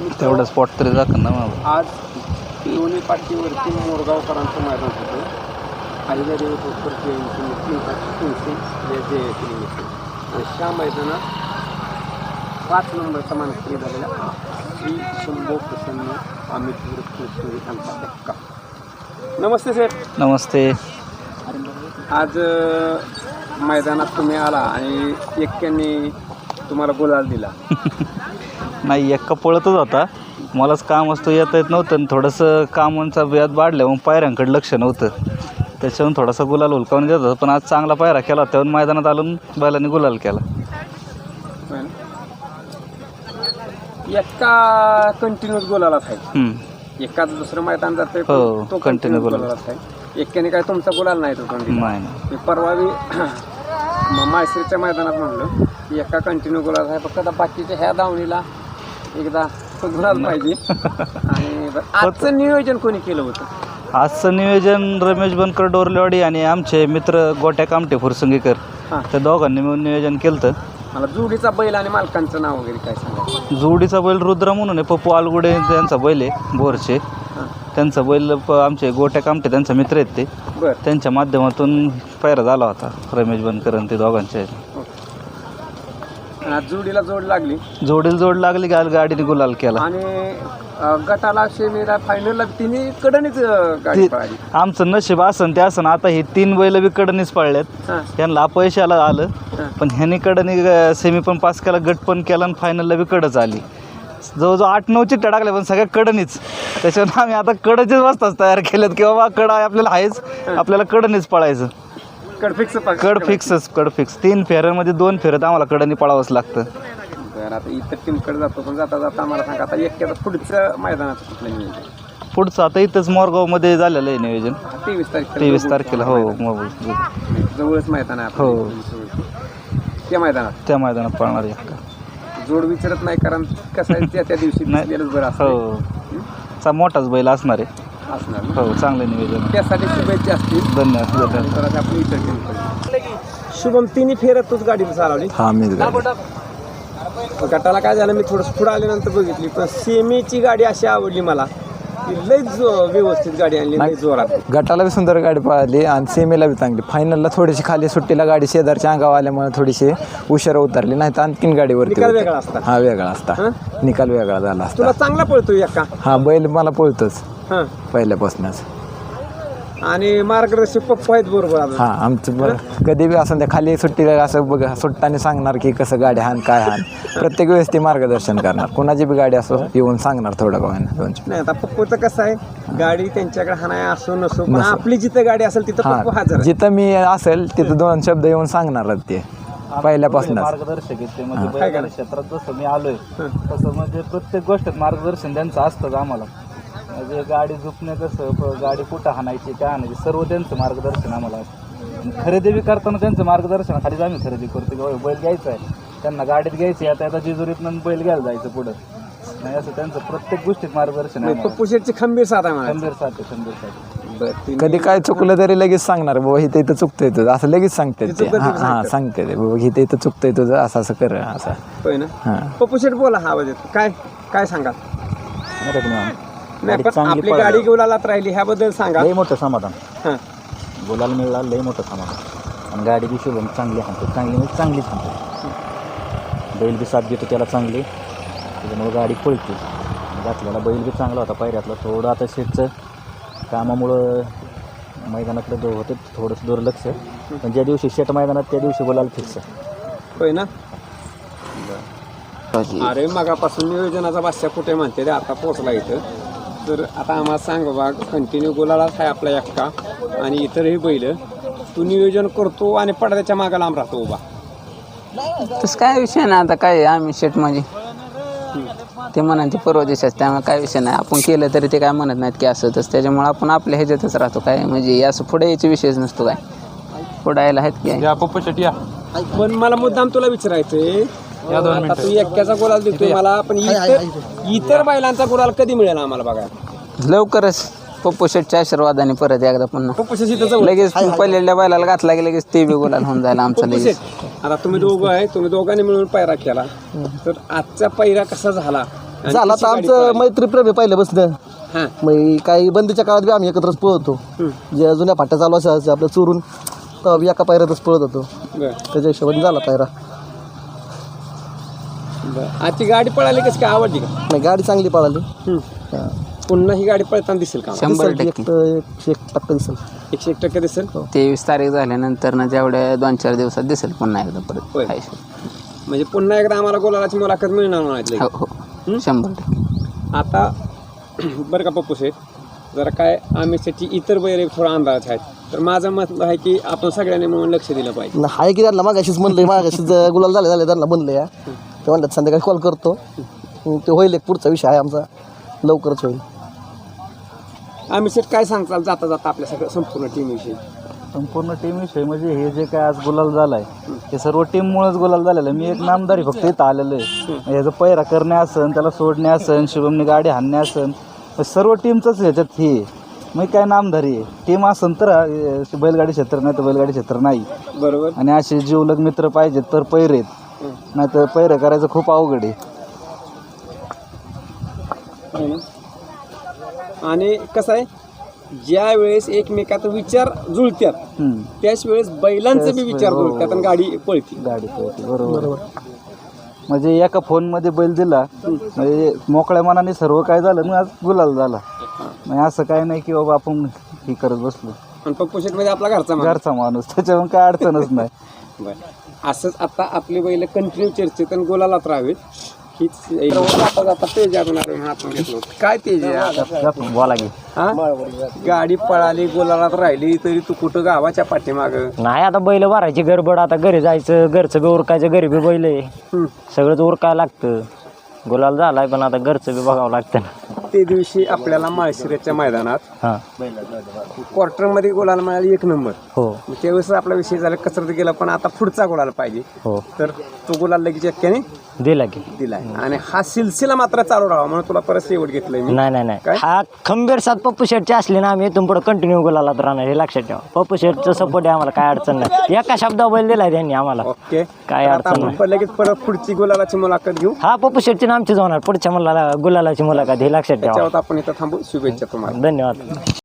तेवढं स्पॉट तरी दाखव ना मला. आज दोन्ही पाठीवरती मोरगावकरांचं मैदान होतं. हरिहर उत्तर जयंती तीनशे जय जयंती आणि त्या मैदानात पाच नंबरचा मानकरी झालेला श्री शंभो प्रसन्न अमित कृष्ण यांचा हक्का. नमस्ते सर नमस्ते. आज मैदानात तुम्ही आला आणि एक्क्यांनी तुम्हाला गुलाल दिला. नाही एक्का पळतच होता. मलाच काम असतो येता येत नव्हतं आणि थोडंसं कामांचा व्याज वाढल्या मग पायऱ्यांकडे लक्ष नव्हतं. त्याच्यावरून थोडासा गुलाल हुलकावून देत होता पण आज चांगला पायरा केला तेव्हा मैदानात आलून बैलांनी गुलाल केला? एक्का कंटिन्यूस गुलालाच आहे. हम्म. एकाच दुसरं मैदान जाते हो, तो कंटिन्यू गुलाल. गुलालाच आहे. एक्क्याने काय तुमचा गुलाल नाही तो नाही नाही. मी परवा म- माळशिरच्या मैदानात म्हणलं की एका कंटिन्यू गुलाल आहे. फक्त आता बाकीच्या ह्या दावणीला एकदा गुलाल पाहिजे आणि आजचं नियोजन कोणी केलं होतं? आजचं नियोजन रमेश बनकर डोरलेवाडी आणि आमचे मित्र गोट्या कामटे फुरसंगीकर. हां. त्या दोघांनी मिळून नियोजन केलं मला जुडीचा बैल आणि मालकांचं नाव वगैरे काय सांगा? जोडीचा बैल रुद्र म्हणून आहे पप्पू आलगुडे त्यांचा बैल आहे बोरचे हां. त्यांचा बैल प- आमचे गोट्या कामटे त्यांचा मित्र आहेत ते. बरं. त्यांच्या माध्यमातून पैरा झाला होता रमेश बनकर आणि ते दोघांचे. आणि आज जुडीला जोड लागली. जोडीला जोड लागली गाल गाडीने गुलाल केला. आणि अ, गटाला सेमीला फायनलला तिन्ही गाडी पळाली. आमचं नशीब असन ते असन आता हे तीन बैल बी कडनीच पाळल्यात हां. त्यांना अपयशाला आलं हां. पण ह्यानी कडनी सेमी पण पास केला गट पण केला आणि फायनलला बी कडच आली. जवळजवळ आठ नऊ चिट्ट्या टाकल्या पण सगळ्या कडनीच. त्याच्यावर आम्ही आता कडचेच वस्ताच तयार केल्यात की बाबा कड आहे आपल्याला आहेच आपल्याला कडनीच पळायचं. कड फिक्स कड फिक्सच कड फिक्स तीन फेऱ्यांमध्ये दोन फेऱ्यात आम्हाला कडनी पळावंच लागतं. बरं आता इतर टीमकडे जातो पण जाता जाता आम्हाला सांगा आता एकट्याचं पुढचं मैदानाचं कुठलं नियोजन पुढचं आता इथंच मोरगावमध्ये झालेलं आहे नियोजन. तेवीस तारीख तेवीस तारखेला हो मोबाईल जवळच मैदान आहे आपलं. हो. त्या मैदानात? त्या मैदानात पळणार आहे का जोड विचारत नाही कारण कसं आहे त्या त्या दिवशी नाही. दिसलेलंच बरं असतं हो. चा मोठाच बैल असणार आहे. असणार ना. हो चांगलं आहे. त्यासाठी शुभेच्छा असतील. धन्यवाद धन्यवाद. तर आता आपली इतर टीमकडे शुभम तिन्ही फेरत तूच गाडीला चालवली. हा मीच गटाला काय झालं मी थोडंसं पुढं आल्यानंतर बघितली पण सेमीची गाडी अशी आवडली मला. की लई जो व्यवस्थित गाडी आणली लई जोरात. गटाला बी सुंदर गाडी पळाली आणि सेमीला बी चांगली. फायनलला थोडीशी खाली सुट्टीला गाडी शेजारच्या अंगावर आल्यामुळे थोडीशी उशिरा उतरली नाही तर आणखीन गाडीवरती निकाल होती. वेगळा असता. हा वेगळा असता. हं? निकाल वेगळा झाला असता. तुला चांगला पळतो एका. हा बैल मला पळतोच. हां. पहिल्यापासूनच आणि मार्गदर्शक पप्पा आहेत बरोबर अजून. हा आमचं बरं. कधी बी असं त्या खाली सुट्टीला असं बघ सुट्टाने सांगणार की कसं गाडी हाण काय हाण प्रत्येक वेळेस ते मार्गदर्शन करणार. कोणाची बी गाडी असो येऊन सांगणार थोडं दोन नाही आता पप्पूचं कसं आहे गाडी त्यांच्याकडे हाणाय असो नसो पण आपली जिथं गाडी असेल तिथं पप्पू हा हजर आहे. जिथं मी असेल तिथं दोन शब्द येऊन सांगणारच ते. पहिल्यापासूनच. मार्गदर्शक आहेत ते म्हणजे बैलगाडी क्षेत्रात जसं मी आलोय तसं म्हणजे प्रत्येक गोष्टीत मार्गदर्शन त्यांचं असतंच आम्हाला. म्हणजे गाडी झुकणे कसं प- गाडी कुठं हाणायची काय हाणायची सर्व त्यांचं मार्गदर्शन आम्हाला असतं. आणि खरेदी बी करताना त्यांचं मार्गदर्शन खालीच आम्ही खरेदी करतो. की बाबा बैल घ्यायचा आहे त्यांना गाडीत घ्यायची आता आता जेजुरीतनं बैल घ्यायला जायचं पुढं. नाही असं त्यांचं प्रत्येक गोष्टीत मार्गदर्शन आहे पप्पू शेटची खंबीर साधा आहे मला खंबीर साथे खंबीर साथे बरं ती- कधी काय चुकलं तरी लगेच सांगणार बाबा इथं इथं चुकतंय तुझं. असं लगेच सांगते ते. चुकलं हा तरी हा सांगते. ते. बाबा इथं इथं चुकतंय तुझं. असं असं कर असं. होय ना? हां. पप्पू शेट बोला हा आवाज येतो. काय काय सांगा नाही पण आपली. गाडी गुलालात राहिली ह्याबद्दल सांगा. लई मोठं समाधान. हां. बोलायला मिळालं लई मोठं समाधान. आणि गाडी बी शुभम चांगली हाणतो चांगली म्हणजे चांगलीच हाणतो बैल बी साथ देतो त्याला चांगली. त्याच्यामुळे गाडी पळते. घातलेला बैल बी चांगला होता पायऱ्यातला. थोडं आता शेटचं कामामुळं मैदानाकडे दो होतं थोडंसं दुर्लक्ष. पण ज्या दिवशी शेट मैदानात त्या दिवशी बोलायला फिक्स होय ना? अरे मगापासून नियोजनाचा बादशा कुठे म्हणते रे आता पोचला इथं. तर आता आम्हाला सांग बाबा कंटिन्यू गुलालाच आहे आपला एकटा. आणि इतरही बैल. तू नियोजन करतो आणि पडद्याच्या मागा लांब राहतो उभा. तसं काय विषय नाही आता काय आहे, आम्ही शेट म्हणजे. ते म्हणा ते परवा दिवसाच त्यामुळे काय विषय नाही. आपण केलं तरी ते काय म्हणत नाहीत की असं तसं त्याच्यामुळे आपण आपल्या ह्याच्यातच राहतो काय. म्हणजे असं पुढे यायचा विषयच नसतो काय. पुढे यायला आहेत की. पण मला मुद्दाम तुला विचारायचंय आता तू एकट्याचा गुलाल देतोय मला पण इतर इतर बैलांचा गुलाल कधी मिळेल आम्हाला बघा? लवकरच पप्पू शेटच्या आशीर्वादाने परत एकदा पुन्हा. पप्पू शेट इथं जवळ. लगेच पहिल्या बैलाला घातला की लगेच ते बी गुलाल होऊन जायला आमचा पप्पू लगेच. शेट आता तुम्ही दोघं आहे तुम्ही दोघांनी मिळून पायरा केला. तर आजचा पायरा कसा झाला? आणि झाला कशी तर गाडी आमचं पळाली? मैत्रीप्रेम आहे पहिल्यापासून. हां. मग काही बंदीच्या काळात बी आम्ही एकत्रच पळतो. जे जुन्या फाट्या चालू असायच्या आपल्या चोरून तेव्हा बी एका पायऱ्यातच पळत होतो. बरं. त्याच्या हिशोबाने झाला पायरा. बरं. आजची गाडी पळाली कशी? काय आवडली का? नाही गाडी चांगली पळाली. हा. पुन्हा ही गाडी पळताना दिसेल का? शंभर दिसेल टक्के. एक एकशे एक टक्का दिसेल. एकशे एक टक्के दिसेल? तेवीस तारीख झाल्यानंतर ना जेवढ्या दोन चार दिवसात दिसेल पुन्हा एकदा होय. परत. म्हणजे पुन्हा एकदा आम्हाला गोलाची मुलाखत मिळणार म्हणायचं हो हो. शंभर टक्के. आता बरं का पप्पू शेठ जरा काय आम्ही शेठची इतर बैरे थोडा अंदाज आहेत. तर माझं मत आहे की आपण सगळ्यांनी म्हणून लक्ष दिलं पाहिजे. ना हाय की त्यांना मागाशीच म्हणलंय मागाशीच गुलाल झाले झाले त्यांना म्हणलं या ते म्हणतात संध्याकाळी कॉल करतो. मग ते होईल एक पुढचा विषय आहे आमचा. लवकरच होईल. आम्ही शेठ काय सांगताल जाता जाता आपल्या सगळं संपूर्ण टीमविषयी संपूर्ण टीम विषय म्हणजे हे जे काय आज गुलाल झालाय हे सर्व टीममुळेच गुलाल झालेलं आहे. मी एक नामदारी फक्त इथं आलेलो आहे. ह्याचं पैरा करणे असन त्याला सोडणे असन शुभमने गाडी हाणणे असन सर्व टीमचंच ह्याच्यात हे आहे. मग काय नामधारी आहे टीम असन तर अं, बैलगाडी क्षेत्र नाही तर बैलगाडी क्षेत्र नाही. बरोबर. आणि असे जीवलग मित्र पाहिजेत तर पैरेत नाही तर पैरं करायचं खूप अवघड आहे है ना? आणि कसं आहे ज्या वेळेस एकमेकात विचार जुळत्यात हम्म. त्याच वेळेस बैलांचे बी विचार हो. जुळतात आणि गाडी पळती गाडी पळते बरोबर म्हणजे एका फोनमध्ये बैल दिला म्हणजे मोकळ्या मनाने सर्व काय झालं मग आज गुलाल झाला म्हणजे असं काय नाही की बाबा आपण हे करत बसलो आणि पप्पू शेठ म्हणजे आपला घरचा माणूस. घरचा माणूस त्याच्यावर काय अडचणच नाही बरं असंच आता आपली बैल कंटिन्यू चर्चेत आणि गोलालात राहावेत. हीच जाता जाता तेज आपण घेतलं होतं. काय तेज आहे आता? बोला की हा? गाडी पळाली गोलालात राहिली तरी तू कुठं गावाच्या पाठीमाग? नाही आता बैल भरायची गडबड आता घरी जायचं घरचं बी उरकायचं घरी बी बैल आहे. सगळंच उरकायला लागतं. गुलाल झालाय पण आता घरचं बी बघावं लागतं ना. ते दिवशी आपल्याला माळशिराच्या मैदानात हां. क्वार्टरमध्ये गोलाला मिळाली एक नंबर. हो. मग त्यावेळेस आपला विषय झाला कसरत गेला पण आता पुढचा गोलाला पाहिजे. हो. तर तो गुलाल लगेच एक्क्याने. दिला की दिलाय. आणि हा सिलसिला मात्र चालू राहावा म्हणून तुला परत शेवट घेतलंय मी. नाही नाही नाही. काय? हा खंबीर साथ पप्पू शेटचे असले ना आम्ही इथून पुढे कंटिन्यू गुलालात राहणार हे लक्षात ठेवा. पप्पू शेटचं सपोर्ट आहे आम्हाला काय अडचण नाही. एका शब्दावर बैल दिलाय त्यांनी आम्हाला. ओके. काय तर आता अडचण आपण लगेच परत पुढची गुलालाची मुलाखत घेऊ. हा पप्पू शेटची ना आमचीच होणार. पुढच्या मुलाला गुलालाची मुलाखत हे लक्षात ठेवा. त्याच्यावर आपण इथं थांबू. शुभेच्छा तुम्हाला. धन्यवाद.